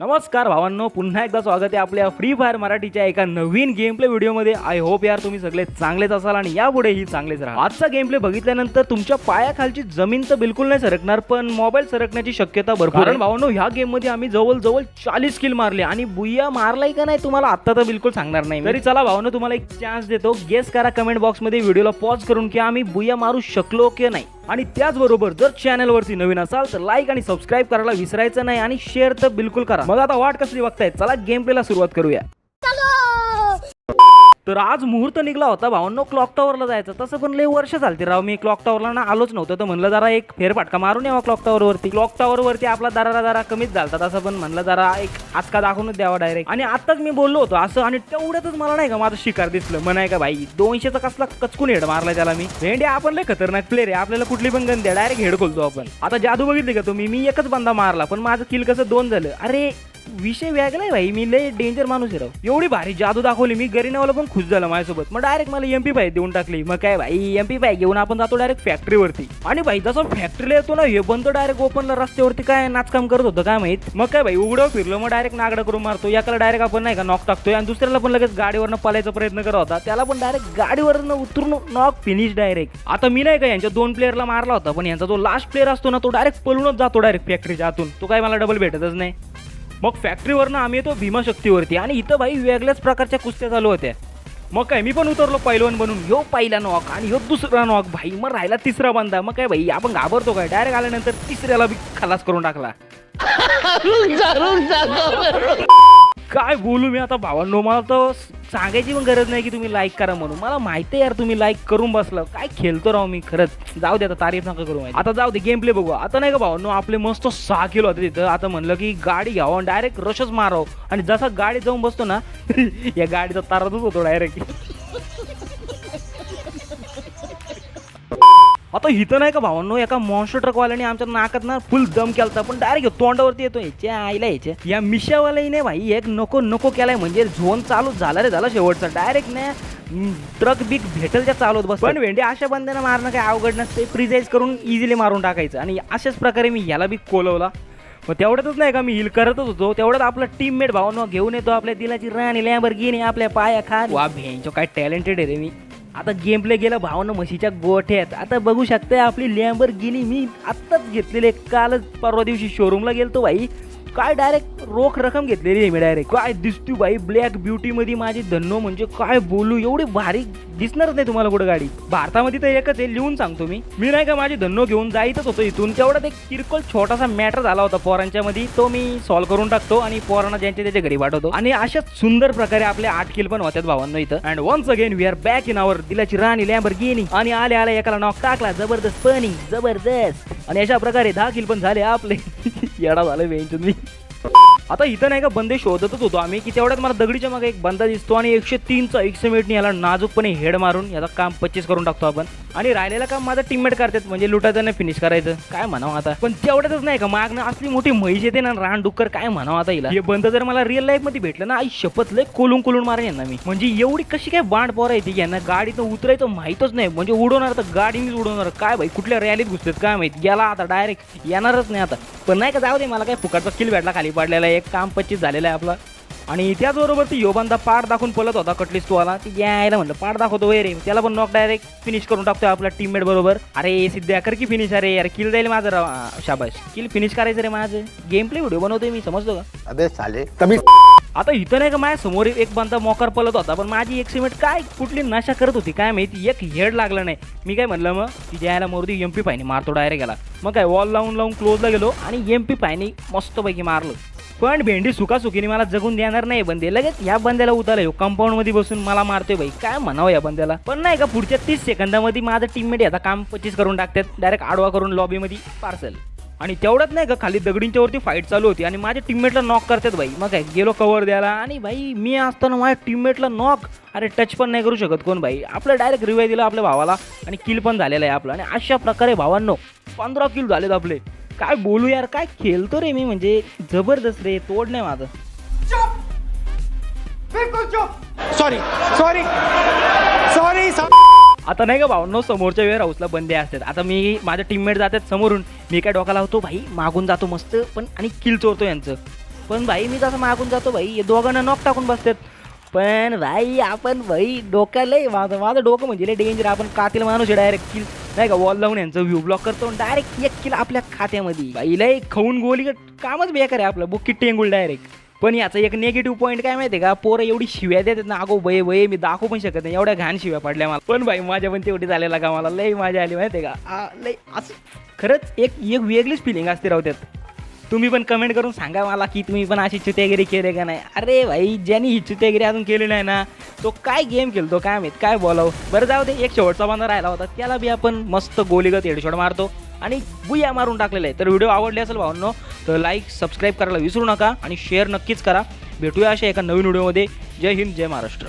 नमस्कार भावांनो पुन्हा एकदा स्वागत आहे आपल्या फ्री फायर मराठीच्या एका नवीन गेम प्ले व्हिडिओमध्ये आय होप यार तुम्ही सगळे चांगलेच असाल आणि यापुढेही चांगलेच राहा आजचा गेम प्ले बघितल्यानंतर तुमच्या पायाखालची जमीन तर बिलकुल नाही सरकणार पण मोबाईल सरकण्याची शक्यता भरपूर कारण भावांनो ह्या गेममध्ये आम्ही जवळजवळ चाळीस किल मारले आणि बुया मारलाय का नाही तुम्हाला आता तर बिलकुल सांगणार नाही तरी चला भावांनो तुम्हाला एक चान्स देतो. गेस करा कमेंट बॉक्समध्ये व्हिडिओला पॉज करून की आम्ही बुया मारू शकलो की नाही. आणि त्याचबरोबर जर चॅनलवरती नवीन असाल तर लाईक आणि सबस्क्राईब करायला विसरायचं नाही आणि शेअर तर बिलकुल करा. मग आता वाट कसली बघताय? चला गेम प्लेला सुरुवात करूया. तर आज मुहूर्त निघला होता भावांनो क्लॉक टॉवरला जायचं. तसं पण लई वर्ष चालते राव. मी क्लॉक टॉवरला ना आलोच नव्हतं तर म्हणलं जरा एक फेरफटका मारून यावा क्लॉक टावरवरती क्लॉक टावरवरती आपला दरारा जरा कमीच झालता तसं पण म्हणलं जरा एक आजका दाखवूनच द्यावा डायरेक्ट आणि आताच मी बोललो होतो असं आणि तेवढ्यातच मला नाही का माझं शिकार दिसलं. म्हणाय का भाई दोनशेचा कसला कचकून हेड मारला त्याला मी. भेंडे आपण लय खतरनाक प्लेअर आहे आपल्याला कुठली पण गन द्या डायरेक्ट हेड खोलतो आपण. आता जादू बघितली का तुम्ही? मी एकच बंदा मारला पण माझं किल कसं दोन झालं. अरे विषय वेगळा भाई. मी लय डेंजर माणूस आहे राव. एवढी भारी जादू दाखवली मी. गरीनावाला पण खुश झालं माझ्यासोबत. मग डायरेक्ट मला एमपी पाय देऊन टाकली. मग काय भाई एमपी पाय घेऊन आपण जातो डायरेक्ट फॅक्टरीवरती आणि भाई जसं फॅक्टरीला येतो ना हे बनतो डायरेक्ट ओपनला रस्त्यावरती काय नाचकाम करत होतं काय माहीत? मग काय भाई उघडं फिरलो मग डायरेक्ट नागडा करून मारतो. याला डायरेक्ट आपण नाही का नॉक टाकतोय. आणि दुसऱ्याला पण लगेच गाडीवरनं पलायचा प्रयत्न करत होता. त्याला पण डायरेक्ट गाडीवरनं उतरून नॉक फिनिश डायरेक्ट आता मी नाही का यांच्या दोन प्लेअरला मारला होता. पण यांचा जो लास्ट प्लेअर असतो ना तो डायरेक्ट पळूनच जातो डायरेक्ट फॅक्टरीच्या आतून. तो काय मला डबल भेटतच नाही. मग फॅक्टरीवरनं आम्ही येतो भीमाशक्तीवरती. आणि इथं भाई वेगळ्याच प्रकारच्या कुस्त्या चालू होत्या. मग काय मी पण उतरलो पैलवान बनून. ह्यो पहिला नॉक आणि ह्यो दुसरा नॉक भाई मग राहिला तिसरा बंदा. मग काय भाई आपण घाबरतो काय? डायरेक्ट आल्यानंतर तिसऱ्याला बी खलास करून टाकला. काय बोलू मी आता भावांनो मला तर सांगायची पण गरज नाही की तुम्ही लाईक करा म्हणून. मला माहिती आहे यार तुम्ही लाईक करून बसलं. काय खेळतो राव मी खरंच. जाऊ दे आता तारीफ नका करू माझी. आता जाऊ दे गेम प्ले बघू. आता नाही का भावांनो आपले मस्त सहा किलो होते तिथं. आता म्हणलं की गाडी घ्यावं आणि डायरेक्ट रशच मारावं. आणि जसा गाडी जाऊन बसतो ना या गाडीचा तारातच होतो डायरेक्ट आता इथं नाही का भावांनो एका मॉन्स्टर ट्रकवाल्याने आमच्या नाकात ना फुल दम केलता पण डायरेक्ट तोंडावरती येतो याच्या आईला याच्या या मिशावाल्याने भाई एक नको नको केलाय म्हणजे झोन चालू झाला रे झाला शेवटचा. डायरेक्ट ना ट्रक बिग भेटल त्या चालवत बस पण वेंडे अशा बंद्यानं मारणं काय अवघड नसते प्रिजाईज करून इझिली मारून टाकायचं. आणि अशाच प्रकारे मी याला बी कोलवला. मग तेवढ्यातच नाही का मी हिल करतच होतो. तेवढ्यात आपला टीममेट भावांनो घेऊन येतो आपल्या दिलाची राणी लॅबर गेली आपल्या पाया खात वा भेंचो काय टॅलेंटेड आहे रे मी. आता गेम प्ले गेलं भावनं म्हशीच्या गोठ्यात. आता बघू शकता आपली लॅम्बर गेली मी आत्ताच घेतलेले कालच परवा दिवशी शोरूमला गेलतो भाई. काय डायरेक्ट रोख रक्कम घेतलेली आहे मी डायरेक्ट काय दिसतो बाई ब्लॅक ब्युटी मध्ये माझी धन्नो म्हणजे काय बोलू एवढी भारी दिसणारच नाही तुम्हाला कुठं गाडी. भारतामध्ये तर एकच आहे लिहून सांगतो मी. मी नाही का माझी धन्नो घेऊन जायचंच होतो इथून. तेवढ्यात एक किरकोळ छोटासा मॅटर झाला होता पोरांच्या मध्ये तो मी सॉल्व्ह करून टाकतो आणि पोरांना ज्यांच्या त्याच्या घरी पाठवतो. आणि अशाच सुंदर प्रकारे आपले आठ किल पण होत्यात भावांना इथं. And once again we are back in our दिलाची राणी लॅम्बर गेली आणि आले आले एकाला नॉक टाकला जबरदस्त पनी जबरदस्त. आणि अशा प्रकारे दहा किल पण झाले आपले. येडा झालं वेंचून मी. आता इथं नाही का बंदे शोधतच होतो आम्ही की तेवढ्यात मला दगडीच्या मागे एक बंदा दिसतो आणि एकशे तीनचा एकशे मिनिटनी याला नाजूकपणे हेड मारून याचा काम पच्चीस करून टाकतो आपण. आणि राहिलेलं काम माझं टीममेट करतात म्हणजे लुटायचं नाही फिनिश करायचं. काय म्हणावं आता? पण तेवढ्यातच नाही का मागणं असली मोठी म्हैस येते ना रान डुक्कर काय म्हणावं आता हिला? हे बंद जर मला रिअल लाईफमध्ये भेटलं ना आई शपथ लय कोलून कोलून मारेन यांना मी. म्हणजे एवढी कशी काय बांड पोरा येते यांना? गाडीतून उतरायचं माहीतच नाही. म्हणजे उडवणार तर गाडीनेच उडवणार. काय भाई कुठल्या रॅलीत घुसतात काय माहीत? गेला आता डायरेक्ट येणारच नाही आता. पण नाही का जाऊ दे मला काय फुकाटचा किल भेटला खाली पडलेला एक काम पच्चीस झालेला आहे आपला. आणि त्याचबरोबर ती योबांदा पाड दाखवून पळत होता कटलीस तो आला ती यायला म्हणलं पाड दाखवतो रे. त्याला पण नॉक डायरेक्ट फिनिश करून टाकतोय आपला टीममेट बरोबर. अरे सिद्ध्या कर की फिनिश अरे यार किल जाईल माझं शाबाश किल फिनिश करायचं रे माझं. गेम प्ले व्हिडिओ बनवतोय मी समजतो का? अबे साले. आता इथं नाही का माझ्यासमोर एक बंदा मोकार पलत होता पण माझी एक सिमेंट काय कुठली नशा करत होती काय माहिती? एक हेड लागलं नाही. मी काय म्हणलं मग? ती ज्याला मोरदी एम पी पायने मारतो डायरेक्ट गेला मग काय वॉल लावून लावून क्लोजला गेलो आणि एम पी पायने मस्तपैकी मारलो. पण भेंडी सुकासुकीने मला जगून देणार नाही. बंदे लगेच या बंद्याला उतारला हो कंपाऊंडमध्ये बसून मला मारतोय भाई काय म्हणावं या बंद्याला? पण नाही का पुढच्या तीस सेकंदामध्ये माझं टीममेट याचा काम पच्चीस करून टाकतात. डायरेक्ट आडवा करून लॉबीमध्ये पार्सल आणि तेवढ्यात नाही का खाली दगडींच्या वरती फाईट चालू होती. आणि माझ्या टीममेटला नॉक करतात भाई मग काय गेलो कव्हर द्यायला. आणि भाई मी असताना माझ्या टीममेटला नॉक अरे टच पण नाही करू शकत कोण भाई आपलं डायरेक्ट रिवाय दिला आपल्या भावाला. आणि किल पण झालेलं आहे आपलं. आणि अशा प्रकारे भावांनो पंधरा किल झालेत आपले. काय बोलू यार काय खेळतो रे मी म्हणजे? जबरदस्त रे तोड नाही माझं. सॉरी सॉरी सॉरी आता नाही का भावनो समोरच्या वेळ हाऊसला बंदे असतात. आता मी माझे टीममेट जातात समोरून. मी काय डोका लावतो भाई मागून जातो मस्त पण आणि किल चोरतो यांचं. पण भाई मी जसं मागून जातो भाई हे दोघांना नॉक टाकून बसतात. पण भाई आपण भाई डोक्याला माझं माझं डोकं म्हणजे डेंजर आपण कातील माणूस डायरेक्ट किल नाही का वॉल लावून यांचं व्ह्यू ब्लॉक करतो डायरेक्ट एक किल आपल्या खात्यामध्ये. बाईला एक खाऊन गोली कामच बेकार आहे आपलं. बुक्की टेंगुल डायरेक्ट पण याचा एक निगेटिव्ह पॉईंट काय माहिती आहे का? पोरं एवढी शिव्या देतात ना अगो बये बये मी दाखवू पण शकत नाही. एवढ्या घाण शिव्या पडल्या मला. पण भाई माझ्या पण तेवढी झालेला का मला लय मजा आली माहिती आहे का? लई लय असं खरंच एक एक वेगळीच फिलिंग असते राहू त्यात. तुम्ही पण कमेंट करून सांगा मला की तुम्ही पण अशी चुतेगिरी केले का नाही? अरे भाई ज्यांनी ही चुतेगिरी अजून केली नाही ना तो काय गेम खेळतो काय माहीत काय बोलावं? बरं जाऊ दे एक शेवटचा बंदा राहिला होता त्याला बी आपण मस्त गोलीगत हेडशॉट मारतो आणि बुया मारून टाकलेला आहे. तर व्हिडिओ आवडले असेल भावांनो तर लाईक सबस्क्राईब करायला विसरू नका आणि शेअर नक्कीच करा. भेटूया अशा एका नवीन व्हिडिओमध्ये जय हिंद जय महाराष्ट्र.